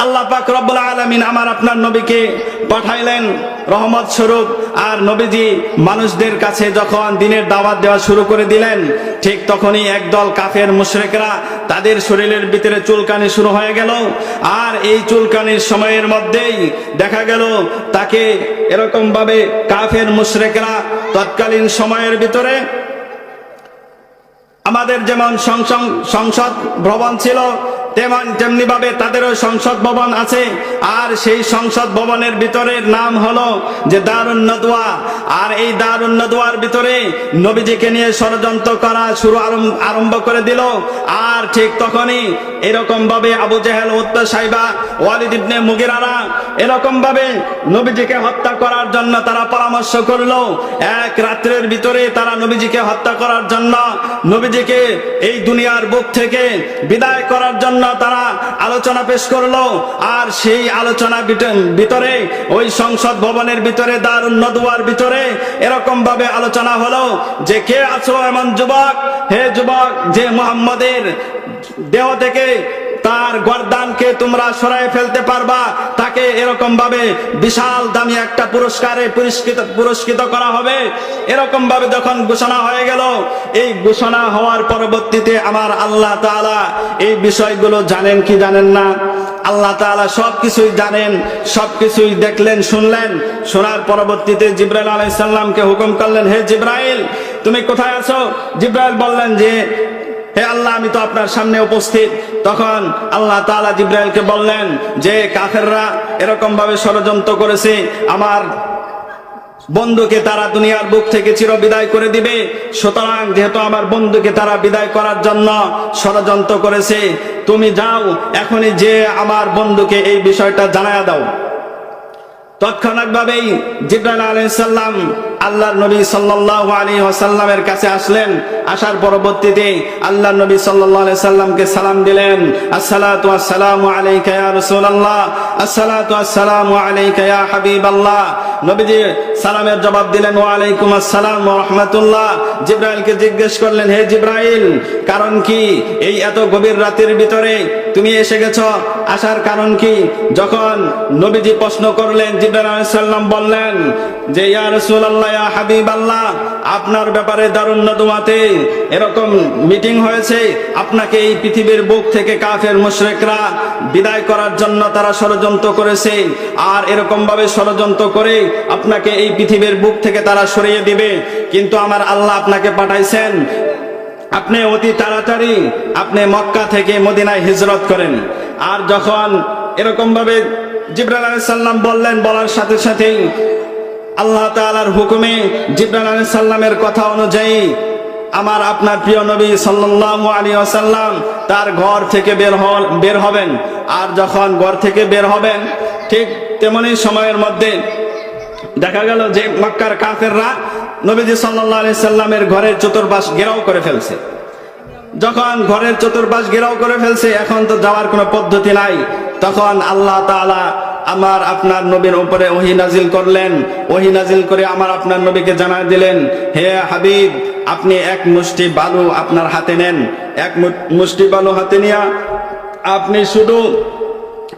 আল্লাহ পাক রব্বুল আলামিন আমার আপনার নবীকে পাঠাইলেন রহমত স্বরূপ। আর নবীজি মানুষদের কাছে যখন দিনের দাওয়াত দেওয়া শুরু করে দিলেন, ঠিক তখনই একদল কাফের মুশরিকরা তাদের শরীরের ভিতরে চুলকানি শুরু হয়ে গেল। আর এই চুলকানির সময়ের মধ্যেই দেখা গেল, তাকে এরকম ভাবে কাফের মুশরিকরা তৎকালীন সময়ের ভিতরে আমাদের যেমন সংসং- সংসদ ভবন ছিল তেমন তেমনি ভাবে তাদেরও সংসদ ভবন আছে। আর সেই সংসদ ভবনের ভিতরের নাম হলো যে দারুণ নদুয়া আর এই দারুণ নদুয়ার ভিতরে নবীজিকে নিয়ে ষড়যন্ত্র করা শুরু আরম্ভ করে দিল। আর ঠিক তখনই এরকম ভাবে আবু জেহেল, উত্তর সাইবা, ওয়ালিদ ইবনে মুগিরারা এরকম ভাবে নবীজিকে হত্যা করার জন্য তারা পরামর্শ করল। এক রাত্রের ভিতরে তারা নবীজিকে হত্যা করার জন্য, নবীজিকে এই দুনিয়ার বুক থেকে বিদায় করার জন্য তারা আলোচনা পেশ করল, আর সেই আলোচনা ভিত- ভিতরে, ওই সংসদ ভবনের ভিতরে, দারুণ নদুয়ার ভিতরে, এরকম ভাবে আলোচনা হলো যে কে আছো এমন যুবক? হে যুবক, যে মোহাম্মদের দেহ থেকে তার গর্দানকে তোমরা সরাই ফেলতে পারবা। তাকে এরকম ভাবে বিশাল দামি একটা পুরস্কারে পুরস্কৃত পুরস্কৃত করা হবে। এরকম ভাবে যখন ঘোষণা হয়ে গেল, এই ঘোষণা হওয়ার পরবর্তীতে আমার আল্লাহ তাআলা এই বিষয়গুলো জানেন কি জানেন না? আল্লাহ তাআলা সব কিছুই জানেন সব কিছুই দেখলেন, শুনলেন। শোনার পরবর্তীতে জিব্রাইল আলাইহিস সালামকে হুকুম করলেন, হে জিব্রাইল, তুমি কোথায় আছো? জিব্রাইল বললেন যে হে আল্লাহ, আমি তো আপনার সামনে উপস্থিত। তখন আল্লাহ তাআলা জিব্রাইলকে বললেন, যে কাফেররা এরকম ভাবে ষড়যন্ত্র করেছে, আমার বন্ধুকে তারা দুনিয়ার বুক থেকে চির বিদায় করে দিবে। সুতরাং যেহেতু আমার বন্ধুকে তারা বিদায় করার জন্য ষড়যন্ত্র করেছে, তুমি যাও, এখনই যে আমার বন্ধুকে এই বিষয়টা জানায়া দাও। তৎক্ষণাৎ ভাবেই জিব্রাইল আলাইহিস সালাম আল্লাহর নবী আলাইহি ওয়াসাল্লামের কাছে আসলেন। আসার পরবর্তীতে আল্লাহ নবী সাল্লাল্লাহু সাল্লামকে সালাম দিলেন। নবীজি জবাব দিলেন আসসালাম জিজ্ঞেস করলেন, হে কারণ কি এই এত গভীর রাতের ভিতরে তুমি এসে গেছো? আসার কারণ কি? যখন নবীজি প্রশ্ন করলেন, জিব্রাইল বললেন যে, ইয়া রাসূলুল্লাহ, ইয়া হাবিবাল্লাহ, আপনার ব্যাপারে দারুণ নদুয়াতে এরকম মিটিং হয়েছে। আপনাকে এই পৃথিবীর বুক থেকে কাফের মুশরিকরা বিদায় করার জন্য তারা ষড়যন্ত্র করেছে। আর এরকম ভাবে ষড়যন্ত্র করে আপনাকে এই পৃথিবীর বুক থেকে তারা সরিয়ে দিবে। কিন্তু আমার আল্লাহ আপনাকে পাঠাইছেন, আপনি অতি তাড়াতাড়ি আপনি মক্কা থেকে মদিনায় হিজরত করেন। আর যখন এরকম ভাবে জিব্রাইল আলাইহিস সালাম বললেন, বলার সাথে সাথেই আল্লাহ তাআলার হুকুমে জিব্রাইল আলাইহিস সালামের কথা অনুযায়ী আমার আপনার প্রিয় নবী সাল্লাল্লাহু আলাইহি ওয়াসাল্লাম তার ঘর থেকে বের বের হবেন। আর যখন ঘর থেকে বের হবেন, ঠিক তেমনি সময়ের মধ্যে দেখা গেল যে মক্কার কাফেররা নবীজি সাল্লাল্লাহু আলি সাল্লামের ঘরের চতুর্পাশ ঘেরাও করে ফেলছে। যখন ঘরের চতুর্পাশ ঘেরাও করে ফেলছে, এখন তো যাওয়ার কোনো পদ্ধতি নাই। তখন আল্লাহ তাআলা আমার আপনার নবীর উপরে ওহি নাজিল করলেন, ওহি নাজিল করে আমার আপনার নবীকে জানায় দিলেন, হে হাবিব, আপনি এক মুষ্টি বালু আপনার হাতে নেন, এক মুষ্টি বালু হাতে নিয়ে আপনি শুধু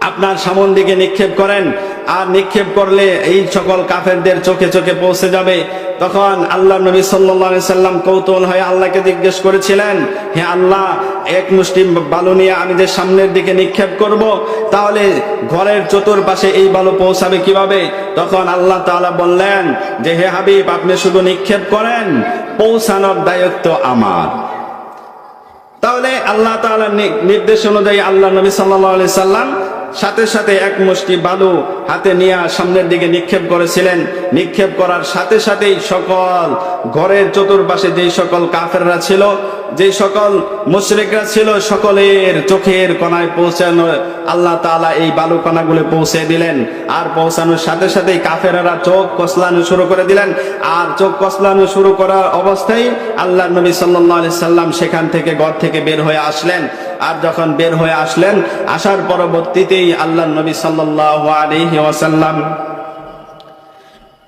আপনার সামন দিকে নিক্ষেপ করেন, আর নিক্ষেপ করলে এই সকল কাফেরদের চোখে চোখে পৌঁছে যাবে। তখন আল্লাহ নবী সাল্লাল্লাহু সাল্লাম কৌতূহল হয়ে আল্লাহকে জিজ্ঞেস করেছিলেন, হে আল্লাহ, এক মুষ্টি বালু নিয়ে আমি যে সামনের দিকে নিক্ষেপ করব, তাহলে ঘরের চতুর্পাশে এই বালু পৌঁছাবে কীভাবে? তখন আল্লাহ তাআলা বললেন, যে হে হাবিব, আপনি শুধু নিক্ষেপ করেন, পৌঁছানোর দায়িত্ব আমার। তাহলে আল্লাহ নি- নির্দেশ অনুযায়ী আল্লাহ নবী আলাইহি সাল্লাম সাথে সাথে এক মুষ্টি বালু হাতে নিয়ে সামনের দিকে নিক্ষেপ করেছিলেন। নিক্ষেপ করার সাথে সাথেই সকল ঘরের চতুর্পাশে যেই সকল কাফেররা ছিল যেই সকল মুশরিকরা ছিল সকলের চোখের কণায় পৌঁছানো আল্লাহ তাআলা এই বালু কণাগুলো পৌঁছে দিলেন। আর পৌঁছানোর সাথে সাথেই কাফেরারা চোখ কসলানো শুরু করে দিলেন। আর চোখ কসলানো শুরু করার অবস্থায় আল্লাহ নবী আলাইহি সাল্লাম সেখান থেকে ঘর থেকে বের হয়ে আসলেন। আর যখন বের হয়ে আসলেন, আসার পরবর্তীতেই আল্লাহ নবী সাল্লাল্লাহু আলাইহি ওয়াসাল্লাম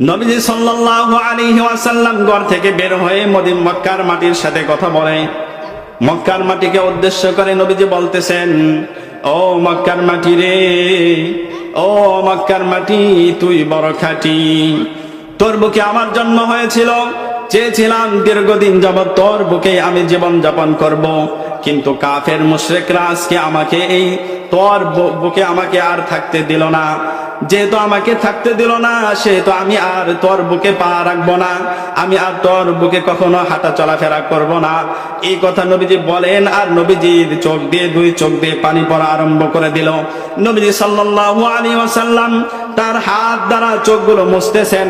নবীজি সাল্লাল্লাহু আলাইহি ওয়াসাল্লাম ঘর থেকে বের হয়ে মদিন মক্কার মাটির সাথে কথা বলে। মক্কার মাটিকে উদ্দেশ্য করে নবীজি বলতেছেন, ও মক্কার মাটি রে, ও মক্কার মাটি, তুই বড় খাটি। তোর বুকে আমার জন্ম হয়েছিল চেয়েছিলাম দীর্ঘদিন যাবৎ তোর বুকে আমি জীবন যাপন করব। কিন্তু কাফের মুশরিকরা আজকে আমাকে এই তোর বুকে আমাকে আর থাকতে দিল না। যেহেতু আমাকে থাকতে দিল না, সেহেতু আমি আর তোর বুকে পা রাখব না। আমি আর তোর বুকে কখনো হাঁটা চলাফেরা করব না। এই কথা নবীজি বলেন আর নবীজির চোখ দিয়ে দুই চোখ দিয়ে পানি পড়া আরম্ভ করে দিল। নবীজি সাল্লাল্লাহু আলাইহি ওয়াসাল্লাম তার হাত দ্বারা চোখগুলো মুছতেছেন।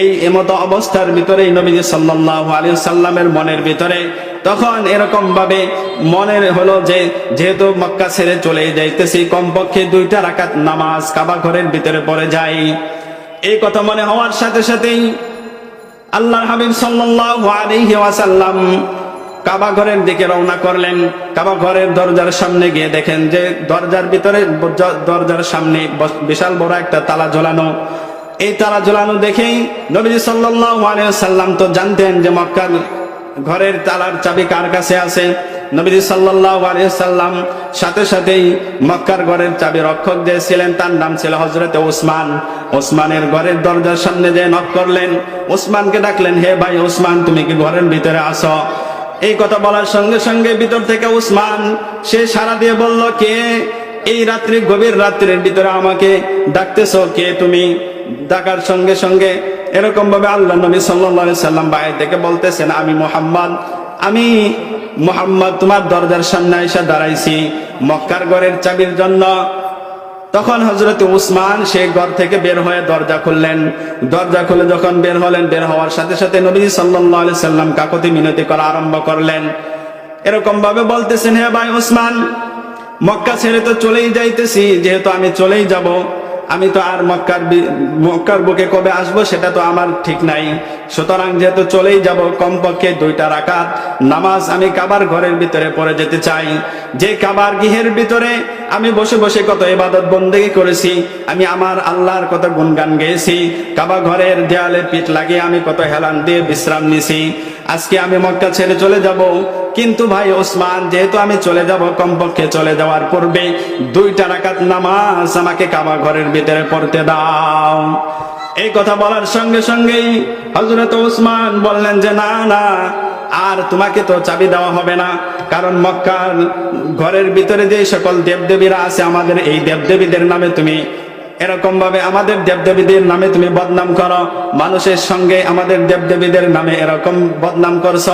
এই এমতো অবস্থার ভিতরেই নবীজি সাল্লাল্লাহু আলাইহি সাল্লামের মনের ভিতরে তখন এরকম ভাবে মনের হলো যে, যেহেতু মক্কা ছেড়ে চলে যাইতেছি, কমপক্ষে দুইটা রাকাত নামাজ কাবা ঘরের ভিতরে পড়ে যাই। এই কথা মনে হওয়ার সাথে সাথেই আল্লাহর হাবিব সাল্লাল্লাহু আলাইহি ওয়াসাল্লাম কাবা ঘরের দিকে রওনা করলেন। কাবা ঘরের দরজার সামনে গিয়ে দেখেন যে দরজার ভিতরে দরজার সামনে বিশাল বড় একটা তালা ঝোলানো। এই তালা ঝোলানো দেখেই নবীজি আলাইহি ওয়াসাল্লাম তো জানতেন যে মক্কার ঘরের তালার চাবি কার কাছে আছে। নবীজি আলাইহি সাল্লাম সাথে সাথেই মক্কার ঘরের চাবি রক্ষক যে ছিলেন তার নাম ছিল হযরত ওসমান। ওসমানের ঘরের দরজার সামনে যে নক করলেন, ওসমানকে ডাকলেন, হে ভাই ওসমান, তুমি কি ঘরের ভিতরে আসো এই কথা বলার সঙ্গে সঙ্গে ভিতর থেকে উসমান, সে সারা দিয়ে বলল, কে? এই রাত্রি গভীর রাত্রির ভিতরে আমাকে ডাকতেছ? কে তুমি? ডাকার সঙ্গে সঙ্গে এরকম ভাবে আল্লাহ নবী সাল্লাল্লাহু সাল্লাম বাইরে থেকে বলতেছেন, আমি মোহাম্মদ আমি মোহাম্মদ, তোমার দরজার সামনে এসে দাঁড়াইছি। মক্কার ঘরের চাবির জন্য তখন হজরত উসমান সেই ঘর থেকে বের হয়ে দরজা খুললেন। দরজা খুলে যখন বের হলেন, বের হওয়ার সাথে সাথে নবী আলাইহি সাল্লাম কাকতি মিনতি করা আরম্ভ করলেন। এরকম ভাবে বলতেছেন, হে ভাই উসমান, মক্কা ছেড়ে তো চলেই যাইতেছি, যেহেতু আমি চলেই যাব, আমি তো আর মক্কার মক্কার বুকে কবে আসব সেটা তো আমার ঠিক নাই। সুতরাং যেহেতু চলেই যাব, কমপক্ষে দুইটা রাকাত নামাজ আমি কাবার ঘরের ভিতরে পড়ে যেতে চাই। যে কাবার গৃহের ভিতরে আমি বসে বসে কত ইবাদত বন্দেগী করেছি, আমি আমার আল্লাহর কত গুণগান গেয়েছি, কাবা ঘরের দেয়ালে পিঠ লাগিয়ে আমি কত হেলান দিয়ে বিশ্রাম নিছি আজকে আমি মক্কা ছেড়ে চলে যাব, কিন্তু ভাই ওসমান, যেহেতু আমি চলে যাব, কমপক্ষে চলে যাওয়ার পূর্বে দুইটা রাকাত নামাজ আমাকে কাবা ঘরের ভিতরে পড়তে দাও। এই কথা বলার সঙ্গে সঙ্গেই হজরত ওসমান বললেন যে, না না আর তোমাকে তো চাবি দেওয়া হবে না। কারণ মক্কার ঘরের ভিতরে যে সকল দেবদেবীরা আছে, আমাদের এই দেবদেবীদের নামে তুমি এরকম ভাবে আমাদের দেবদেবীদের নামে তুমি বদনাম করো। মানুষের সঙ্গে আমাদের দেবদেবীদের নামে এরকম বদনাম করছ।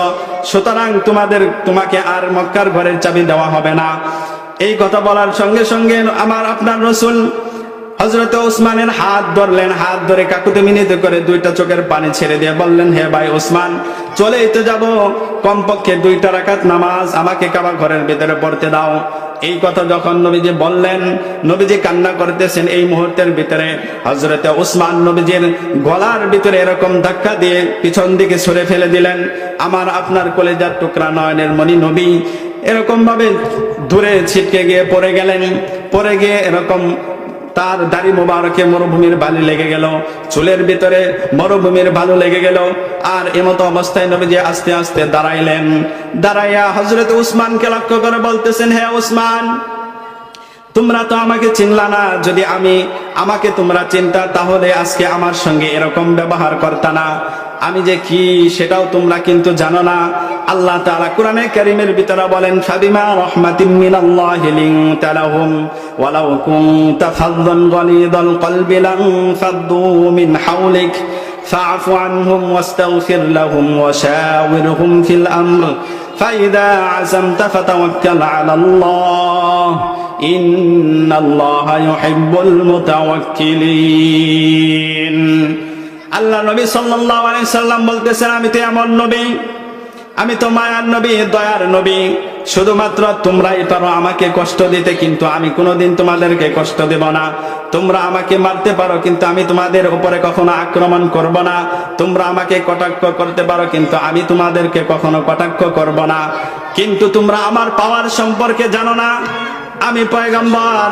সুতরাং তোমাদের, তোমাকে আর মক্কার ঘরের চাবি দেওয়া হবে না। এই কথা বলার সঙ্গে সঙ্গে আমার আপনার রসুল হজরত ওসমানের হাত ধরলেন, হাত ধরে কাকুতে মিনিতে করে দুইটা চোখের পানি ছেড়ে দিয়ে বললেন, হে ভাই ওসমান, চলেই তো যাব। কমপক্ষে দুইটা রাকাত নামাজ আমাকে কাবা ঘরের ভিতরে পড়তে দাও। এই কথা যখন নবীজি বললেন, নবীজি কান্না করতেছেন এই মুহূর্তের ভিতরে। হজরতে ওসমান নবীজির গলার ভিতরে এরকম ধাক্কা দিয়ে পিছন দিকে সরে ফেলে দিলেন। আমার, আপনার কলেজার টুকরা নয়নের মণি নবী। এরকম ভাবে দূরে ছিটকে গিয়ে পড়ে গেলেন। পড়ে গিয়ে এরকম তার দাড়ি মোবারকে মরুভূমির বালি লেগে গেল, চুলের ভিতরে মরুভূমির বালু লেগে গেল, আর এমতো অবস্থায় নবীজি আস্তে আস্তে দাঁড়াইলেন। দাঁড়াইয়া হজরত উসমানকে লক্ষ্য করে বলতেছেন, হে উসমান তোমরা তো আমাকে চিনলা না যদি আমি আমাকে তোমরা চিনতা তাহলে আজকে আমার সঙ্গে এরকম ব্যবহার করতা না আমি যে কি সেটাও তোমরা কিন্তু জানো না আল্লাহ তাআলা কোরআনে কারীমের ভিতরে বলেন ফাবিমা রাহমাতিম মিনাল্লাহি লিনতা লাহুম ওয়ালাউ কুনতা ফাযযান গালিদাল কলবি লান ফাদ্দু মিন হাওলিক فاعف عنهم واستغفر لهم وشاورهم في الأمر فإذا عزمت فتوكل على الله আল্লাহ নবী সাল্লাম আমি তো নবী, আমি তো নবী, দয়ার নবী। শুধুমাত্র তোমরাই আমাকে কষ্ট দিতে, কিন্তু আমি কোনোদিন তোমাদেরকে কষ্ট দেব না। তোমরা আমাকে মারতে পারো, কিন্তু আমি তোমাদের উপরে কখনো আক্রমণ করব না। তোমরা আমাকে কটাক্ষ করতে পারো, কিন্তু আমি তোমাদেরকে কখনো কটাক্ষ করব না। কিন্তু তোমরা আমার পাওয়ার সম্পর্কে জানো না। আমি পয়গম্বর,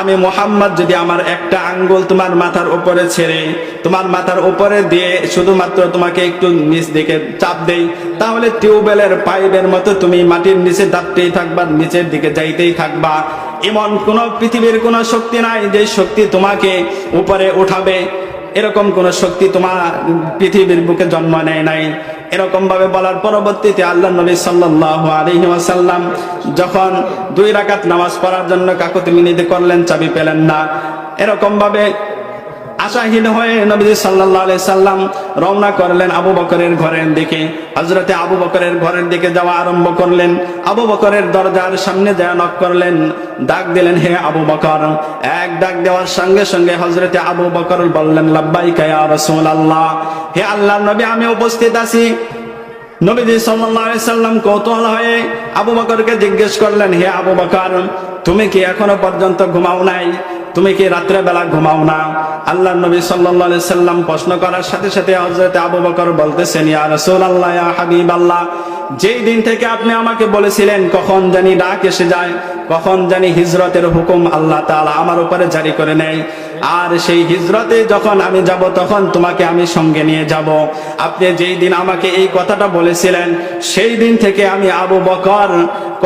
আমি মোহাম্মদ, যদি আমার একটা আঙ্গুল তোমার মাথার উপরে ছেড়ে, তোমার মাথার উপরে দিয়ে শুধুমাত্র তোমাকে একটু নিচ দিকে চাপ দেই, তাহলে টিউবওয়েলের পাইপের মতো তুমি মাটির নিচে দাপতেই থাকবা, নিচের দিকে যাইতেই থাকবা। এমন কোন পৃথিবীর কোন শক্তি নাই যে শক্তি তোমাকে উপরে উঠাবে। এরকম কোন শক্তি তোমার পৃথিবীর বুকে জন্ম নেয় নাই। এরকম ভাবে বলার পরবর্তীতে আল্লাহ নবী সাল্লাসাল্লাম যখন দুই রাকাত নামাজ পড়ার জন্য কাকুতি মিনিতে করলেন, চাবি পেলেন না। এরকম ভাবে আশাহীন হয়ে নবীজি আলাইহি সাল্লাম রওনা করলেন আবু বকরের ঘরের দিকে। হজরতে আবু বকরের ঘরের দিকে যাওয়া আরম্ভ করলেন। আবু বকরের দরজার সামনে যা নক করলেন। ডাক দিলেন, হে আবু বকর। এক ডাক দেওয়ার সঙ্গে সঙ্গে হজরতে আবু বকর বললেন, লাব্বাইকা রসুল আল্লাহ হে আল্লাহর নবী, আমি উপস্থিত আছি। নবীজি আলাইহি সাল্লাম কৌতূহল হয়ে আবু বকরকে জিজ্ঞেস করলেন, হে আবু বকর, তুমি কি এখনও পর্যন্ত ঘুমাও নাই? তুমি কি রাত্রেবেলা ঘুমাও না? আল্লাহ নবী সাল্লাহ সাল্লাম প্রশ্ন করার সাথে সাথে হজরত আবু বকর বলতেছেন, ইয়া রাসূলুল্লাহ, ইয়া হাবিবাল্লাহ, যেই দিন থেকে আপনি আমাকে বলেছিলেন, কখন জানি ডাক এসে যায়, কখন জানি হিজরতের হুকুম আল্লাহ তালা আমার উপরে জারি করে নেয়। আর সেই হিজরতে যখন আমি যাব, তখন তোমাকে আমি সঙ্গে নিয়ে যাব। আপনি যেই দিন আমাকে এই কথাটা বলেছিলেন, সেই দিন থেকে আমি আবু বকর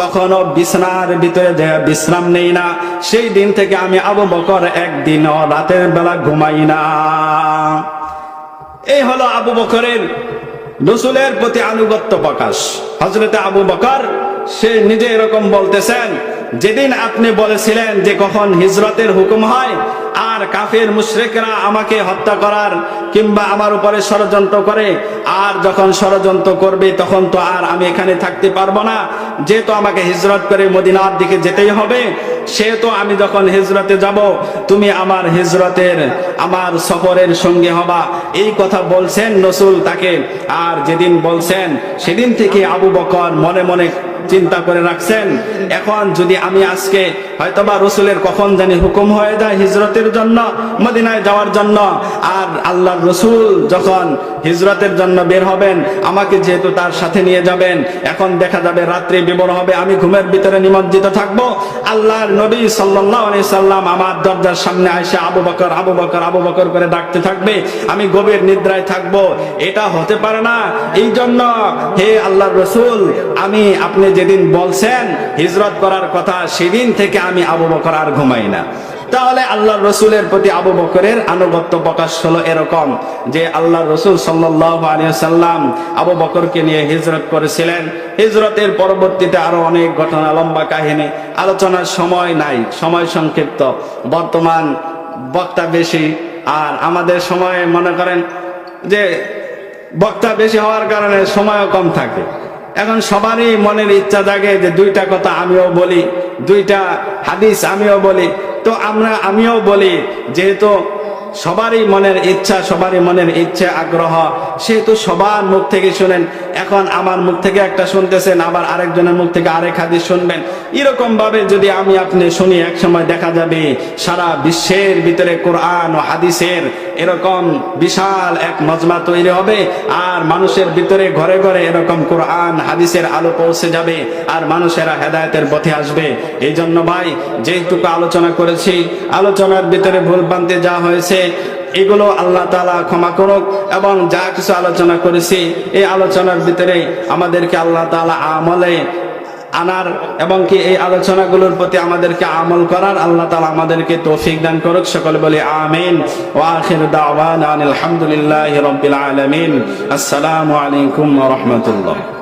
কখনো বিছনার ভিতরে বিশ্রাম নেই না। সেই দিন থেকে আমি আবু বকর একদিন রাতের বেলা ঘুমাই না। এই হলো আবু বকরের রসুলের প্রতি আনুগত্য প্রকাশ। হজরতে আবু বকর, সে নিজে এরকম বলতেছেন যেদিন আপনি বলেছিলেন যে কখন হিজরতের হুকুম হয়, আর কাফের মুশরিকরা আমাকে হত্যা করার কিংবা আমার উপরে ষড়যন্ত্র করে, আর যখন ষড়যন্ত্র করবে, তখন তো আর আমি এখানে থাকতে পারব না। যেহেতু আমাকে হিজরত করে মদিনার দিকে যেতেই হবে, সেহেতু আমি যখন হিজরতে যাব, তুমি আমার হিজরতের, আমার সফরের সঙ্গে হবা। এই কথা বলছেন রসুল তাকে, আর যেদিন বলছেন, সেদিন থেকে আবু বকর মনে মনে চিন্তা করে রাখছেন। এখন যদি আমি আজকে হয়তোবা রসুলের কখন জানি হুকুম হয়ে যায় হিজরতের জন্য, মদিনায় যাওয়ার জন্য, আর আল্লাহর রসুল যখন হিজরতের জন্য বের হবেন, আমাকে যেহেতু তার সাথে নিয়ে যাবেন, এখন দেখা যাবে রাত্রি বিবর হবে, আমি ঘুমের ভিতরে নিমজ্জিত থাকব। আল্লাহর নবী আলাইহি সাল্লাম আমার দরজার সামনে আসে আবু বকর আবু বকর আবু বকর করে ডাকতে থাকবে। আমি গভীর নিদ্রায় থাকব। এটা হতে পারে না। এই জন্য হে আল্লাহর রসুল, আমি আপনি যেদিন বলছেন হিজরত করার কথা, সেদিন থেকে আমি আবু বকর আর ঘুমাই না। তাহলে আল্লাহ রসুলের প্রতি আবু বকরের আনুগত্য প্রকাশ হলো এরকম যে আল্লাহ রসুল সাল্লাম আবু বকরকে নিয়ে হিজরত করেছিলেন। হিজরতের পরবর্তীতে আরও অনেক ঘটনা, লম্বা কাহিনী, আলোচনার সময় নাই, সময় সংক্ষিপ্ত। বর্তমান বক্তা বেশি, আর আমাদের সময়ে মনে করেন যে বক্তা বেশি হওয়ার কারণে সময়ও কম থাকে। এখন সবারই মনের ইচ্ছা জাগে যে দুইটা কথা আমিও বলি, দুইটা হাদিস আমিও বলি। তো আমরা আমিও বলি, যেহেতু সবারই মনের ইচ্ছা, সবারই মনের ইচ্ছে, আগ্রহ। সেহেতু সবার মুখ থেকে শুনেন। এখন আমার মুখ থেকে একটা শুনতেছেন, আবার আরেকজনের মুখ থেকে আরেক হাদিস শুনবেন। এরকম ভাবে যদি আমি আপনি শুনি এক সময় দেখা যাবে সারা বিশ্বের ভিতরে কোরআন ও হাদিসের এরকম বিশাল এক মজমা তৈরি হবে, আর মানুষের ভিতরে ঘরে ঘরে এরকম কোরআন, হাদিসের আলো পৌঁছে যাবে, আর মানুষেরা হেদায়তের পথে আসবে। এই জন্য ভাই যেটুকু আলোচনা করেছি, আলোচনার ভিতরে ভুল বানতে যা হয়েছে এগুলো আল্লাহ তালা ক্ষমা করুক এবং যা কিছু আলোচনা করেছি, এই আলোচনার ভিতরে আমাদেরকে আল্লাহ তালা আমলে আনার এবং কি এই আলোচনাগুলোর প্রতি আমাদেরকে আমল করার আল্লাহ তালা আমাদেরকে তৌফিক দান করুক। সকলে বলি আমিন। ও আখির দাওয়ান আলহামদুলিল্লাহ রবিল আলমিন। আসসালামু আলাইকুম রহমতুল্লাহ।